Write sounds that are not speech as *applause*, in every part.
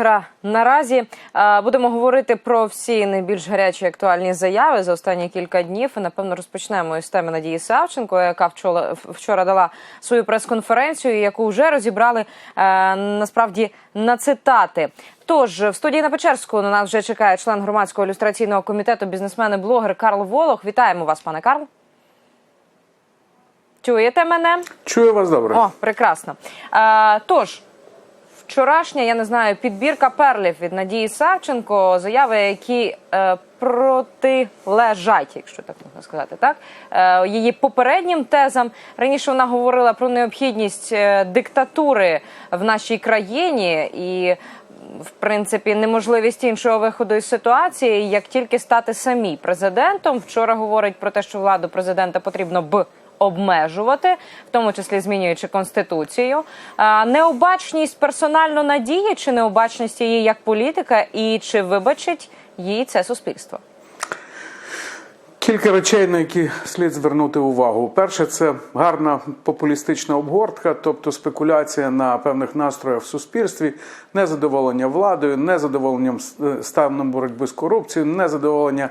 блогера наразі. Е, Будемо говорити про всі найбільш гарячі актуальні заяви за останні кілька днів. І, Напевно, розпочнемо із теми Надії Савченко, яка вчора, вчора дала свою прес-конференцію, яку вже розібрали е, насправді на цитати. Тож в студії на Печерську на нас вже чекає член громадського ілюстраційного комітету, бізнесмен і блогер Карл Волох. Вітаємо вас, пане Карл. Чуєте мене? Чую вас добре. О, прекрасно. Е, тож, вчорашня, я не знаю, підбірка перлів від Надії Савченко, заяви, які е, протилежать, якщо так можна сказати, так е, її попереднім тезам. Раніше вона говорила про необхідність е, диктатури в нашій країні і. В принципі, неможливість іншого виходу із ситуації, як тільки стати самі президентом. Вчора говорить про те, що владу президента потрібно б обмежувати, в тому числі змінюючи конституцію. Необачність персонально надії чи необачність її як політика, і чи вибачить їй це суспільство? Кілька речей, на які слід звернути увагу. Перше, це гарна популістична обгортка, тобто спекуляція на певних настроях в суспільстві, незадоволення владою, незадоволенням е, станом боротьби з корупцією, незадоволення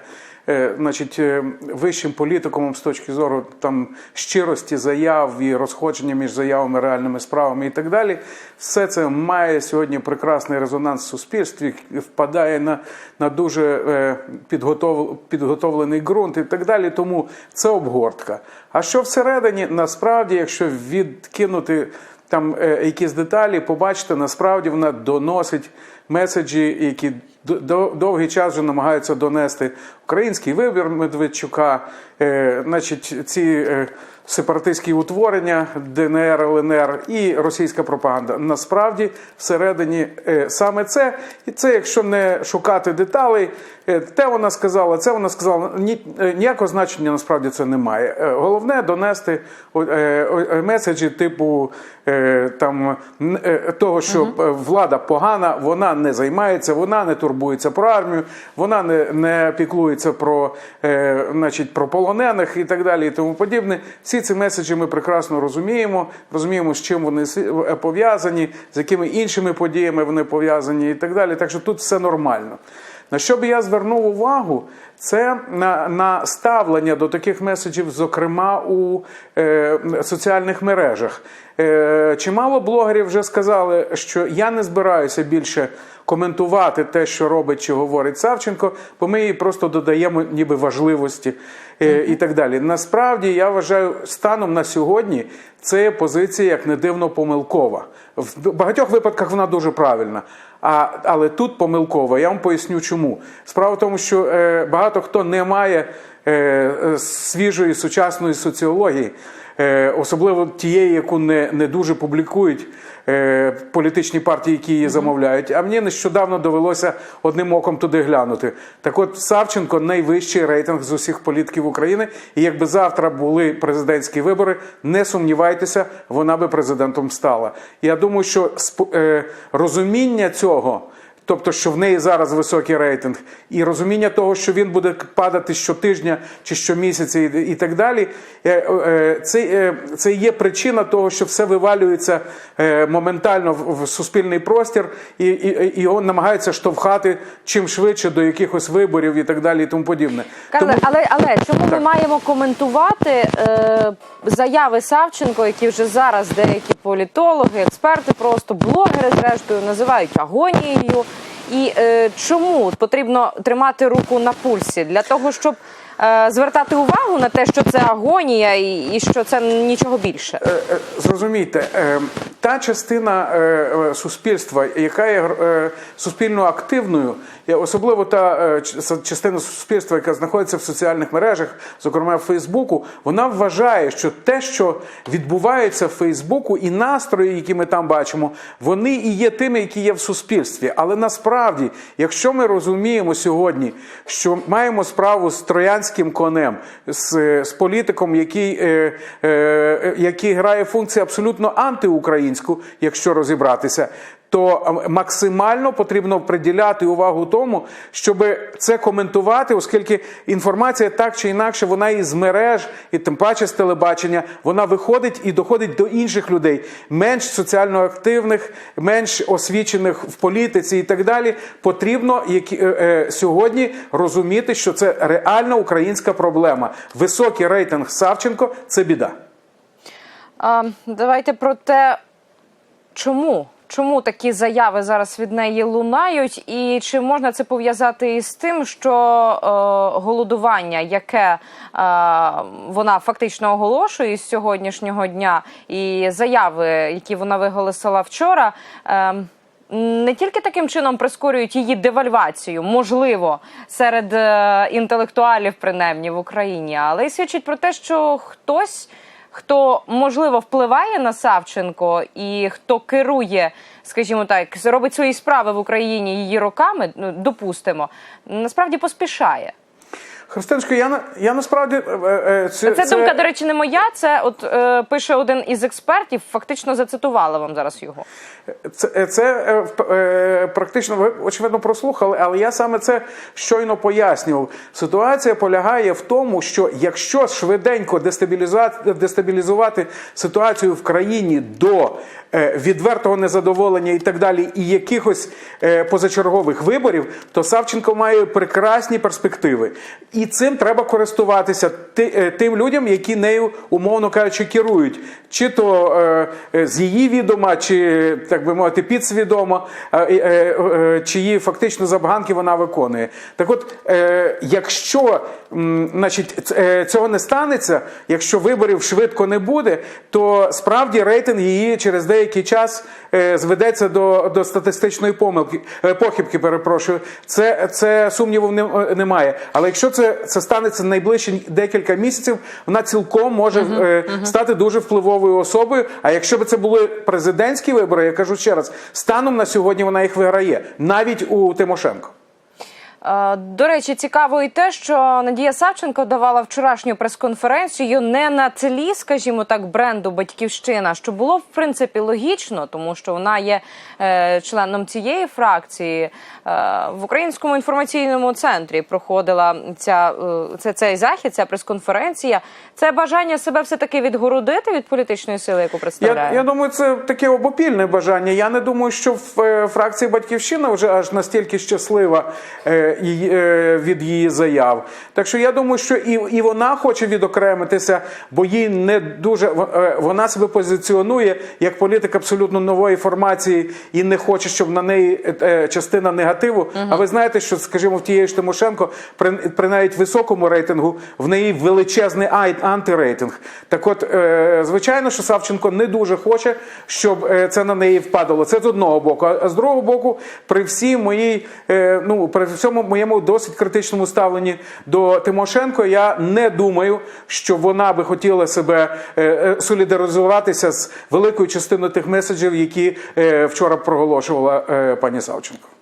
значить, е, вищим політикумом з точки зору там щирості заяв і розходження між заявами, реальними справами і так далі. Все це має сьогодні прекрасний резонанс в суспільстві, впадає на, на дуже е, підготов, підготовлений ґрунт і так далі. Тому це обгортка. А що всередині, насправді, якщо відкинути там е, якісь деталі, побачите, насправді вона доносить меседжі, які довгий час вже намагаються донести український вибір Медведчука, е, значить, ці е, сепаратистські утворення ДНР, ЛНР і російська пропаганда. Насправді, всередині е, саме це, і це, якщо не шукати деталей, те вона сказала, це вона сказала. Ні, ніякого значення насправді це не має. Головне донести меседжі типу там того, що влада погана, вона не займається, вона не турбується про армію, вона не, не піклується про, е, значить, про полонених і так далі, і тому подібне. Всі ці меседжі ми прекрасно розуміємо, розуміємо, з чим вони е, пов'язані, з якими іншими подіями вони пов'язані і так далі. Так що тут все нормально. На що би я звернув увагу, це на, на ставлення до таких меседжів, зокрема у е, соціальних мережах. Е, чимало блогерів вже сказали, що я не збираюся більше коментувати те, що робить чи говорить Савченко, бо ми їй просто додаємо ніби важливості е, і так далі. Насправді я вважаю, станом на сьогодні це позиція, як не дивно, помилкова. В багатьох випадках вона дуже правильна. А, але тут помилкова. Я вам поясню, чому. Справа в тому, що е, багато хто не має е, е, свіжої сучасної соціології, особливо тієї, яку не, не дуже публікують е, політичні партії, які її замовляють. А мені нещодавно довелося одним оком туди глянути. Так от Савченко найвищий рейтинг з усіх політиків України. І якби завтра були президентські вибори, не сумнівайтеся, вона би президентом стала. Я думаю, що е, розуміння цього. Тобто, що в неї зараз високий рейтинг, і розуміння того, що він буде падати щотижня чи щомісяця, і, і так далі, е, е, це, е, це є причина того, що все вивалюється моментально в, суспільний простір, і, і, і його намагаються штовхати чим швидше до якихось виборів і так далі, і тому подібне. Карле, але але чому ми маємо коментувати е, заяви Савченко, які вже зараз деякі політологи, експерти, просто блогери, зрештою, називають агонією? І е, чому потрібно тримати руку на пульсі для того, щоб звертати увагу на те, що це агонія, і, що це нічого більше? Е, е, Зрозумійте, е, та частина е, е, суспільства, яка є е, суспільно активною, особливо та е, частина суспільства, яка знаходиться в соціальних мережах, зокрема в Фейсбуку, вона вважає, що те, що відбувається в Фейсбуку, і настрої, які ми там бачимо, вони і є тими, які є в суспільстві. Але насправді, якщо ми розуміємо сьогодні, що маємо справу з троянським конем, з, з політиком, який, е, е, який грає функцію абсолютно антиукраїнську, якщо розібратися. То е, максимально потрібно приділяти увагу тому, щоб це коментувати, оскільки інформація так чи інакше вона із мереж, і тим паче з телебачення, вона виходить і доходить до інших людей, менш соціально активних, менш освічених в політиці і так далі. Потрібно які, е, е, сьогодні розуміти, що це реальна українська проблема. Високий рейтинг Савченко це біда. А, давайте про те, чому. Чому такі заяви зараз від неї лунають, і чи можна це пов'язати із тим, що е, голодування, яке е, вона фактично оголошує з сьогоднішнього дня, і заяви, які вона виголосила вчора, е, не тільки таким чином прискорюють її девальвацію, можливо, серед е, інтелектуалів, принаймні в Україні, але й свідчить про те, що хтось хто можливо впливає на Савченко і хто керує, скажімо так, робить свої справи в Україні її роками, ну, допустимо, насправді поспішає. Христиночко, я я насправді е, е, це, Це думка, до речі, не моя. Це от е, пише один із експертів. Фактично зацитувала вам зараз його. Це, це е, е, практично ви очевидно прослухали, але я саме це щойно пояснював. Ситуація полягає в тому, що якщо швиденько дестабілізувати, дестабілізувати ситуацію в країні до е, відвертого незадоволення і так далі, і якихось е, позачергових виборів, то Савченко має прекрасні перспективи. І цим треба користуватися е, тим людям, які нею, умовно кажучи, керують, чи то е, е, з її відома, чи так би мовити, підсвідомо, е, е, е, чиї фактично забаганки вона виконує. Так от, е, якщо значить, е, цього не станеться, якщо виборів швидко не буде, то справді рейтинг її через деякий час е, зведеться до, до статистичної помилки, е, похибки. Перепрошую, це, це сумніву не, немає. Але якщо це, це станеться найближчі декілька місяців, вона цілком може е, стати дуже впливовою особою. А якщо б це були президентські вибори, я кажу ще раз, станом на сьогодні вона їх виграє навіть у Тимошенко. Е, До речі, цікаво і те, що Надія Савченко давала вчорашню прес-конференцію не на тлі, скажімо так, бренду Батьківщина, що було в принципі логічно, тому що вона є е, членом цієї фракції. Е, в українському інформаційному центрі проходила ця це цей захід, ця прес-конференція. Це бажання себе все таки відгородити від політичної сили, яку представляє. Я, я думаю, це таке обопільне бажання. Я не думаю, що в фракції Батьківщина вже аж настільки щаслива від її заяв. Так що я думаю, що і, і вона хоче відокремитися, бо їй не дуже е, вона себе позиціонує як політик абсолютно нової формації і не хоче, щоб на неї е, е, частина негативу. А ви знаєте, що, скажімо, в тієї ж Тимошенко при, при навіть високому рейтингу в неї величезний антирейтинг. Так от, е, звичайно, що Савченко не дуже хоче, щоб е, це на неї впадало. Це з одного боку. А з другого боку, при всій моїй, е, ну при всьому моєму досить критичному ставленні до Тимошенко, я не думаю, що вона би хотіла себе е, е, солідаризуватися з великою частиною тих меседжів, які е, вчора проголошувала пані Савченко.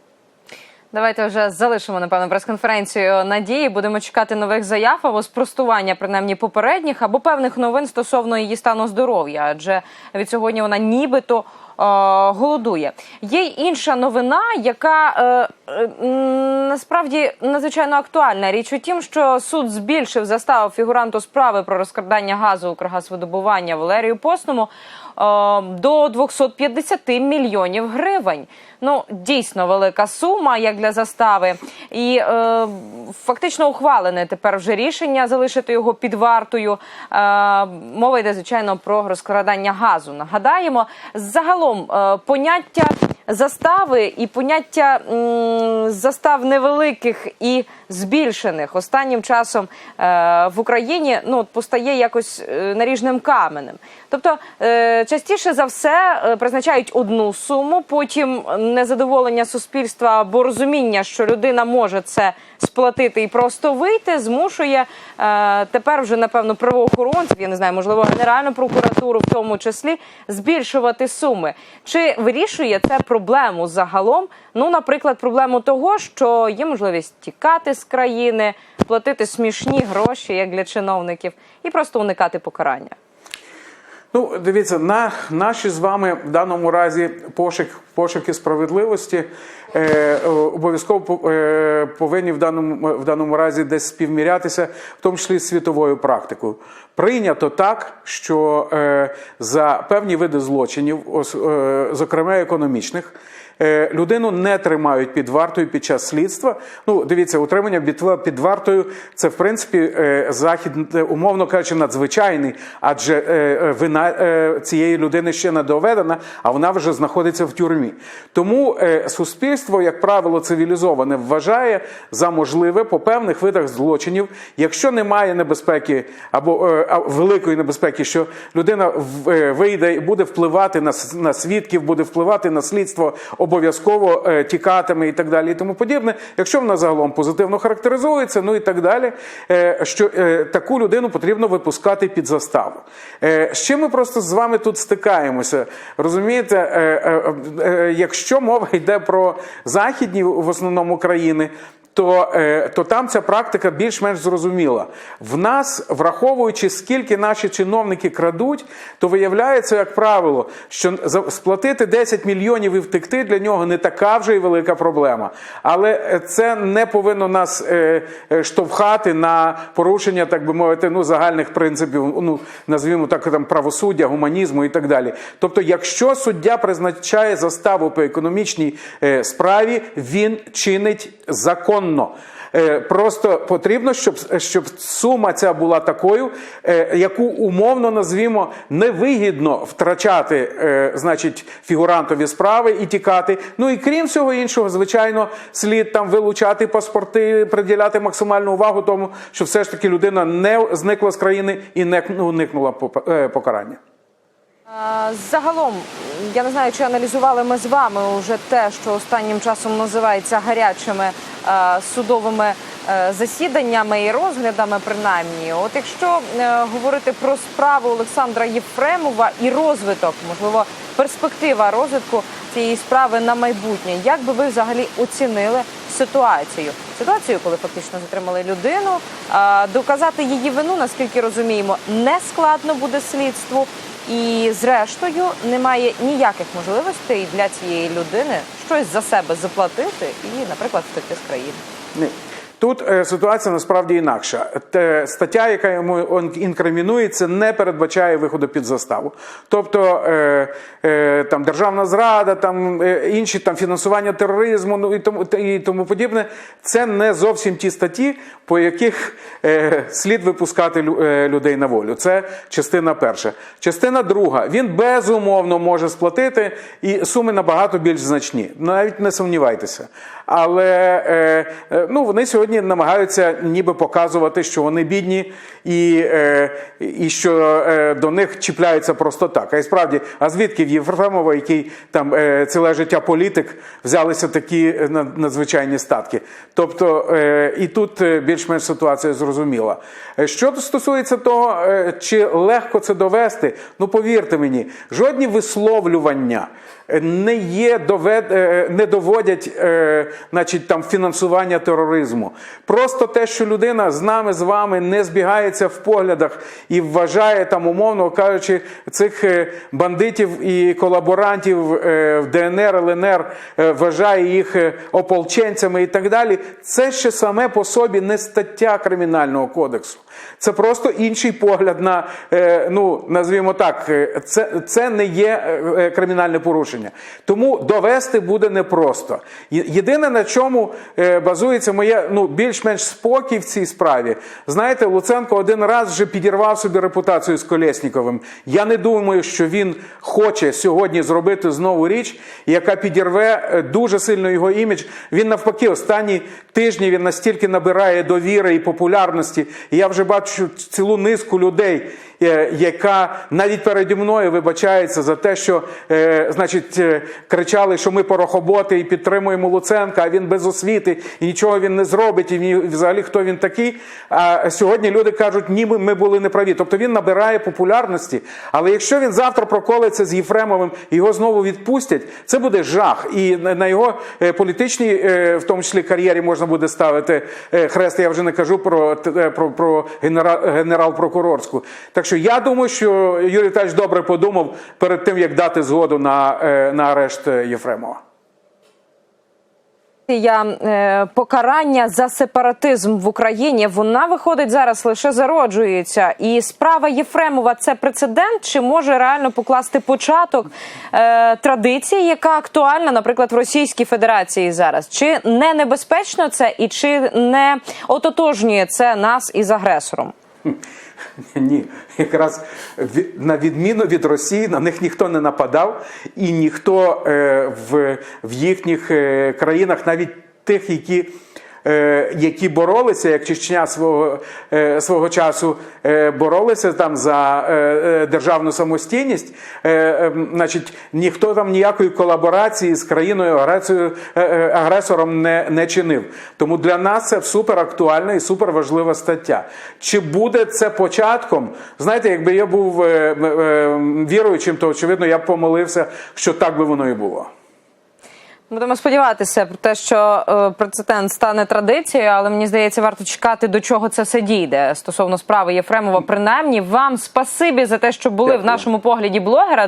Давайте вже залишимо напевно прес-конференцію надії. Будемо чекати нових заяв або спростування, принаймні попередніх, або певних новин стосовно її стану здоров'я. Адже від сьогодні вона нібито. е, Голодує. Є інша новина, яка е, е, насправді надзвичайно актуальна. Річ у тім, що суд збільшив заставу фігуранту справи про розкрадання газу Укргазвидобування Валерію Постному е, до 250 мільйонів гривень. Ну дійсно велика сума, як для застави, і е, фактично ухвалене тепер вже рішення залишити його під вартою. Е, мова йде звичайно про розкрадання газу. Нагадаємо, загалом е, поняття застави і поняття застав невеликих і збільшених останнім часом е, в Україні ну постає якось е, наріжним каменем. Тобто е, частіше за все призначають одну суму, потім незадоволення суспільства або розуміння, що людина може це сплатити і просто вийти, змушує е, тепер вже напевно правоохоронців, я не знаю, можливо, генеральну прокуратуру в тому числі збільшувати суми. Чи вирішує це проблему загалом? Ну, наприклад, проблему того, що є можливість тікати з країни, платити смішні гроші, як для чиновників, і просто уникати покарання. Ну, дивіться, на наші з вами в даному разі пошук, пошуки справедливості е, обов'язково е, повинні в даному, в даному разі десь співмірятися, в тому числі з світовою практикою. Прийнято так, що е, за певні види злочинів, ос- е, зокрема економічних, Людину не тримають під вартою під час слідства. Ну, дивіться, утримання під, вартою це в принципі е, захід, е, умовно кажучи, надзвичайний, адже е, е, вина е, цієї людини ще не доведена, а вона вже знаходиться в тюрмі. Тому е, суспільство, як правило, цивілізоване вважає за можливе по певних видах злочинів, якщо немає небезпеки або е, великої небезпеки, що людина е, вийде і буде впливати на свідків, буде впливати на слідство, обов'язково е, тікатиме і так далі, і тому подібне. Якщо вона загалом позитивно характеризується, ну і так далі, е, що е, таку людину потрібно випускати під заставу. З чим ми просто з вами тут стикаємося? Розумієте, якщо мова йде про західні в основному країни. То, е, то там ця практика більш-менш зрозуміла. В нас, враховуючи, скільки наші чиновники крадуть, то виявляється, як правило, що сплатити 10 мільйонів і втекти для нього не така вже й велика проблема. Але е, це не повинно нас е, штовхати на порушення, так би мовити, ну, загальних принципів, ну, назвімо так, там, правосуддя, гуманізму і так далі. Тобто, якщо суддя призначає заставу по економічній справі, він чинить законно. Е, Просто потрібно, щоб, щоб сума ця була такою, е, яку умовно назвімо невигідно втрачати, е, значить, фігурантові справи і тікати. Ну і крім всього іншого, звичайно, слід там вилучати паспорти, приділяти максимальну увагу тому, що все ж таки людина не зникла з країни і не ну, уникнула покарання. Загалом, я не знаю, чи аналізували ми з вами вже те, що останнім часом називається гарячими е, судовими е, засіданнями і розглядами, принаймні. От якщо е, говорити про справу Олександра Єфремова і розвиток, можливо, перспектива розвитку цієї справи на майбутнє, як би ви взагалі оцінили ситуацію? Ситуацію, коли фактично затримали людину, доказати її вину, наскільки розуміємо, не складно буде слідству. І зрештою немає ніяких можливостей для цієї людини щось за себе заплатити і, наприклад, втекти з країни. Тут е, ситуація насправді інакша. Стаття, яка йому інкримінується, не передбачає виходу під заставу. Тобто е, е, там державна зрада, там інші там фінансування тероризму, ну і тому і тому подібне. Це не зовсім ті статті, по яких слід випускати людей на волю. Це частина перша. Частина друга. Він безумовно може сплатити, і суми набагато більш значні. Навіть не сумнівайтеся. Але е, е, ну, вони сьогодні намагаються ніби показувати, що вони бідні і, е, і що до них чіпляються просто так. А й справді, а звідки в Єфремова, який там ціле життя політик, взялися такі надзвичайні статки? Тобто і тут більш-менш ситуація зрозуміла. Що стосується того, чи легко це довести, ну повірте мені, жодні висловлювання не є довед, е, не доводять, е, значить, там фінансування тероризму. Просто те, що людина з нами, з вами не збігається в поглядах і вважає там, умовно кажучи, цих е, бандитів і колаборантів в ДНР, ЛНР, вважає їх ополченцями і так далі. Це ще саме по собі не стаття кримінального кодексу. Це просто інший погляд на, е, ну, назвімо так, е, це, це не є е, кримінальне порушення. Тому довести буде непросто. Єдине, на чому базується моє ну, більш-менш спокій в цій справі. Знаєте, Луценко один раз вже підірвав собі репутацію з Колєсніковим. Я не думаю, що він хоче сьогодні зробити знову річ, яка підірве дуже сильно його імідж. Він навпаки, останні тижні він настільки набирає довіри і популярності. І я вже бачу цілу низку людей, яка навіть переді мною вибачається за те, що е, значить, е, кричали, що ми порохоботи і підтримуємо Луценка, а він без освіти і нічого він не зробить, і взагалі хто він такий. А сьогодні люди кажуть, ні, ми, були неправі. Тобто він набирає популярності. Але якщо він завтра проколиться з Єфремовим і його знову відпустять, це буде жах. І на його е, політичній, е, в тому числі кар'єрі, можна буде ставити е, хрест. Я вже не кажу про, про, про генерал-прокурорську. Так що я думаю, що Юрій Віталійович добре подумав перед тим, як дати згоду на, е, на арешт е, Єфремова. Я е, покарання за сепаратизм в Україні вона виходить зараз лише зароджується. І справа Єфремова це прецедент, чи може реально покласти початок е, традиції, яка актуальна, наприклад, в Російській Федерації зараз? Чи не небезпечно це, і чи не ототожнює це нас із агресором? *laughs* *laughs* Ні, якраз на відміну від Росії на них ніхто не нападав, і ніхто е, в, в їхніх е, країнах, навіть тих, які. Е, Які боролися, як Чечня свого, е, свого часу е, боролися там за державну самостійність, е, е, значить, ніхто там ніякої колаборації з країною агресором не, не чинив. Тому для нас це супер актуальна і супер важлива стаття. Чи буде це початком? Знаєте, якби я був віруючим, то очевидно я б помолився, що так би воно і було. Будемо сподіватися про те, що е, прецедент стане традицією, але мені здається, варто чекати, до чого це все дійде стосовно справи Єфремова. Принаймні, вам спасибі за те, що були в нашому погляді блогера.